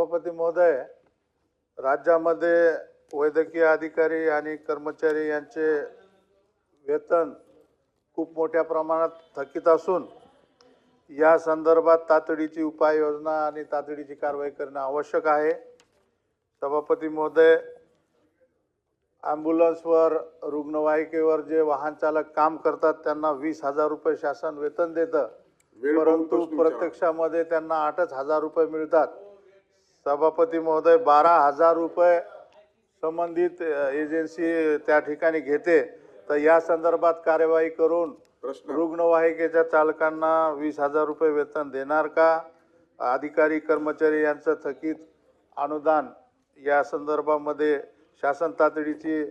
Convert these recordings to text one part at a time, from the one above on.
सभापती महोदय राज्यामध्ये वैद्यकीय अधिकारी आणि कर्मचारी यांचे वेतन खूप मोठ्या प्रमाणात थकीत असून या संदर्भात तातडीची उपाययोजना आणि तातडीची कारवाई करणं आवश्यक आहे. सभापती महोदय ॲम्ब्युलन्सवर रुग्णवाहिकेवर जे वाहन चालक काम करतात त्यांना वीस हजार रुपये शासन वेतन देतं. परंतु प्रत्यक्षामध्ये त्यांना आठच हजार रुपये मिळतात. सभापती महोदय बारा हजार रुपये संबंधित एजन्सी त्या ठिकाणी घेते. तर या संदर्भात कार्यवाही करून रुग्णवाहिकेच्या चालकांना वीस हजार रुपये वेतन देणार का? अधिकारी कर्मचारी यांचं थकीत अनुदान या संदर्भामध्ये शासन तातडीची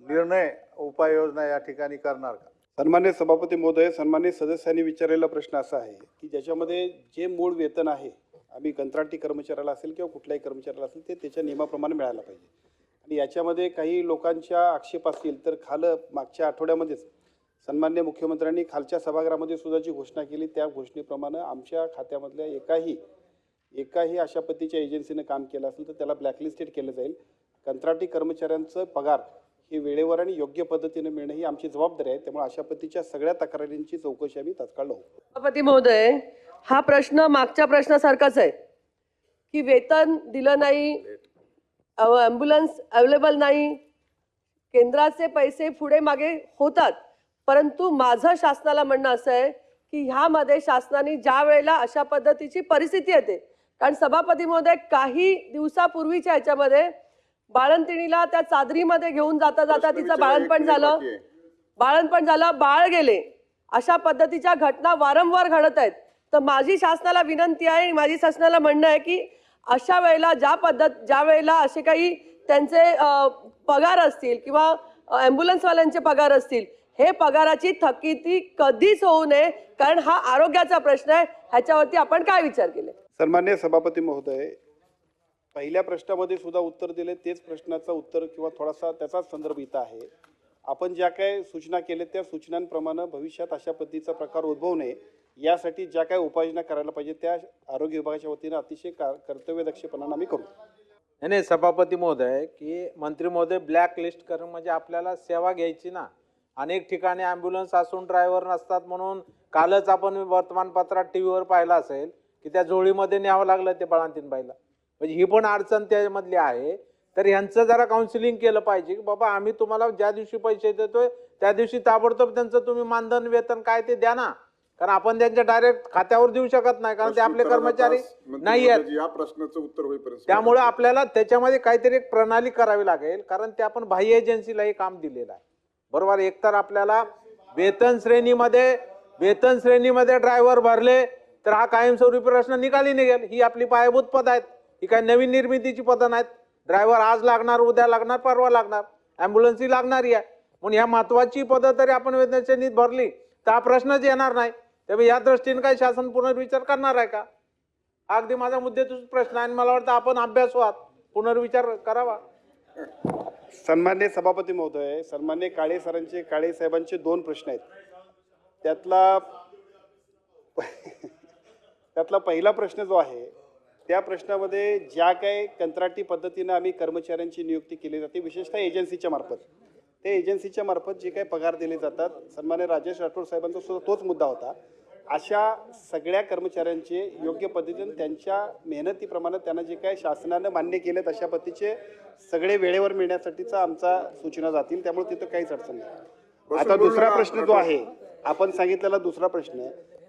निर्णय उपाययोजना या ठिकाणी करणार का? सन्मान्य सभापती महोदय सन्मान्य सदस्यांनी विचारलेला प्रश्न असा आहे की ज्याच्यामध्ये जे मूळ वेतन आहे आम्ही कंत्राटी कर्मचाऱ्याला असेल किंवा कुठल्याही कर्मचाऱ्याला असेल ते त्याच्या नियमाप्रमाणे मिळायला पाहिजे. आणि याच्यामध्ये काही लोकांच्या आक्षेप असतील तर खाल मागच्या आठवड्यामध्येच सन्मान्य मुख्यमंत्र्यांनी खालच्या सभागृहामध्ये सुद्धा जी घोषणा केली त्या घोषणेप्रमाणे आमच्या खात्यामधल्या एकाही एकाही अशा पद्धतीच्या एजन्सीनं काम केलं असेल तर त्याला ब्लॅकलिस्टेड केलं जाईल. कंत्राटी कर्मचाऱ्यांचं पगार हे वेळेवर आणि योग्य पद्धतीने मिळणं ही आमची जबाबदारी आहे. त्यामुळे अशा पद्धतीच्या सगळ्या तक्रारींची चौकशी आम्ही तत्काळ लावू सभापती महोदय हा प्रश्न मागच्या प्रश्नासारखाच आहे. की वेतन दिलं नाही ॲम्ब्युलन्स अवेलेबल नाही केंद्राचे पैसे पुढे मागे होतात. परंतु माझं शासनाला म्हणणं असं आहे की ह्यामध्ये शासनाने ज्या वेळेला अशा पद्धतीची परिस्थिती येते कारण सभापती महोदय काही दिवसापूर्वीच्या ह्याच्यामध्ये बाळंतिणीला त्या चादरीमध्ये घेऊन जाता जाता तिचं बाळणपण झालं. बाळणपण झालं बाळ गेले. अशा पद्धतीच्या घटना वारंवार घडत आहेत. तर माझी शासनाला विनंती आहे आणि माझी शासनाला म्हणणं आहे की अशा वेळेला ज्या पद्धत ज्या वेळेला असे काही त्यांचे पगार असतील किंवा ॲम्ब्युलन्सवाल्यांचे पगार असतील हे पगाराची थकिती कधीच होऊ नये कारण हा आरोग्याचा प्रश्न आहे. ह्याच्यावरती आपण काय विचार केले? सन्मान्य सभापती महोदय पहिल्या प्रश्नामध्ये सुद्धा उत्तर दिले. तेच प्रश्नाचं उत्तर किंवा थोडासा त्याचाच संदर्भ इथं आहे. आपण ज्या काय सूचना केल्या त्या सूचनांप्रमाणे भविष्यात अशा पद्धतीचा प्रकार उद्भवू नये. यासाठी ज्या काय उपाययोजना करायला पाहिजे त्या आरोग्य विभागाच्या वतीनं अतिशय का कर्तव्यदक्षपणानं आम्ही करू. नाही नाही सभापती महोदय की मंत्री महोदय ब्लॅक लिस्ट करणं म्हणजे आपल्याला सेवा घ्यायची ना. अनेक ठिकाणी ॲम्ब्युलन्स असून ड्रायव्हर नसतात म्हणून कालच आपण वर्तमानपत्रात टी व्हीवर पाहिलं असेल की त्या जोळीमध्ये न्यावं लागलं ते बाळांतीन बाईला म्हणजे ही पण अडचण त्यामधली आहे. तर ह्यांचं जरा काउन्सिलिंग केलं पाहिजे की बाबा आम्ही तुम्हाला ज्या दिवशी पैसे देतोय त्या दिवशी ताबडतोब त्यांचं तुम्ही मानधन वेतन काय ते द्या ना. कारण आपण त्यांच्या डायरेक्ट खात्यावर देऊ शकत नाही कारण ते आपले कर्मचारी नाही आहेत. या प्रश्नाचं उत्तर होईपर्यंत त्यामुळे आपल्याला त्याच्यामध्ये काहीतरी एक प्रणाली करावी लागेल कारण ते आपण बाह्य एजन्सीला हे काम दिलेलं आहे. बरोबर एकतर आपल्याला वेतन श्रेणीमध्ये वेतन श्रेणीमध्ये ड्रायव्हर भरले तर हा कायमस्वरूपी प्रश्न निकाली निघेल. ही आपली पायाभूत पद आहेत. ही काही नवीन निर्मितीची पदं नाहीत. ड्रायव्हर आज लागणार उद्या लागणार परवा लागणार. ॲम्ब्युलन्स ही लागणारी आहे. म्हणून ह्या महत्वाची पदं तरी आपण वेतन श्रेणीत भरली तर हा प्रश्नच येणार नाही. त्यामुळे या दृष्टीने काही शासन पुनर्विचार करणार आहे का? अगदी माझा मुद्देतूच प्रश्न आहे आणि मला वाटतं आपण अभ्यास व्हात पुनर्विचार करावा. सन्मान्य सभापती महोदय सन्मान्य काळे सरांचे काळे साहेबांचे दोन प्रश्न आहेत. त्यातला त्यातला पहिला प्रश्न जो आहे त्या प्रश्नामध्ये ज्या काही कंत्राटी पद्धतीनं आम्ही कर्मचाऱ्यांची नियुक्ती केली जाते विशेषतः एजन्सीच्या मार्फत. त्या एजन्सीच्या मार्फत जे काही पगार दिले जातात सन्मान्य राजेश राठोड साहेबांचा सुद्धा तोच मुद्दा होता. अशा सगळ्या कर्मचाऱ्यांचे योग्य पद्धतीने त्यांच्या मेहनतीप्रमाणे त्यांना जे काही शासनानं मान्य केलेत अशा पद्धतीचे सगळे वेळेवर मिळण्यासाठीचा आमचा सूचना जातील. त्यामुळे तिथं काहीच अडचण नाही. आता दुसरा प्रश्न जो आहे आपण सांगितलेला दुसरा प्रश्न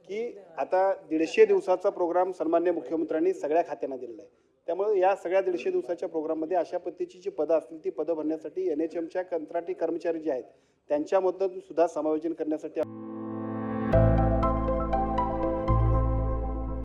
की आता दीडशे दिवसाचा प्रोग्राम सन्मान्य मुख्यमंत्र्यांनी सगळ्या खात्यांना दिलेला आहे. त्यामुळे या सगळ्या दीडशे दिवसाच्या प्रोग्राममध्ये अशा पद्धतीची जी पदं असतील ती पदं भरण्यासाठी एन एच एमच्या कंत्राटी कर्मचारी जे आहेत त्यांच्यामधून सुद्धा समायोजन करण्यासाठी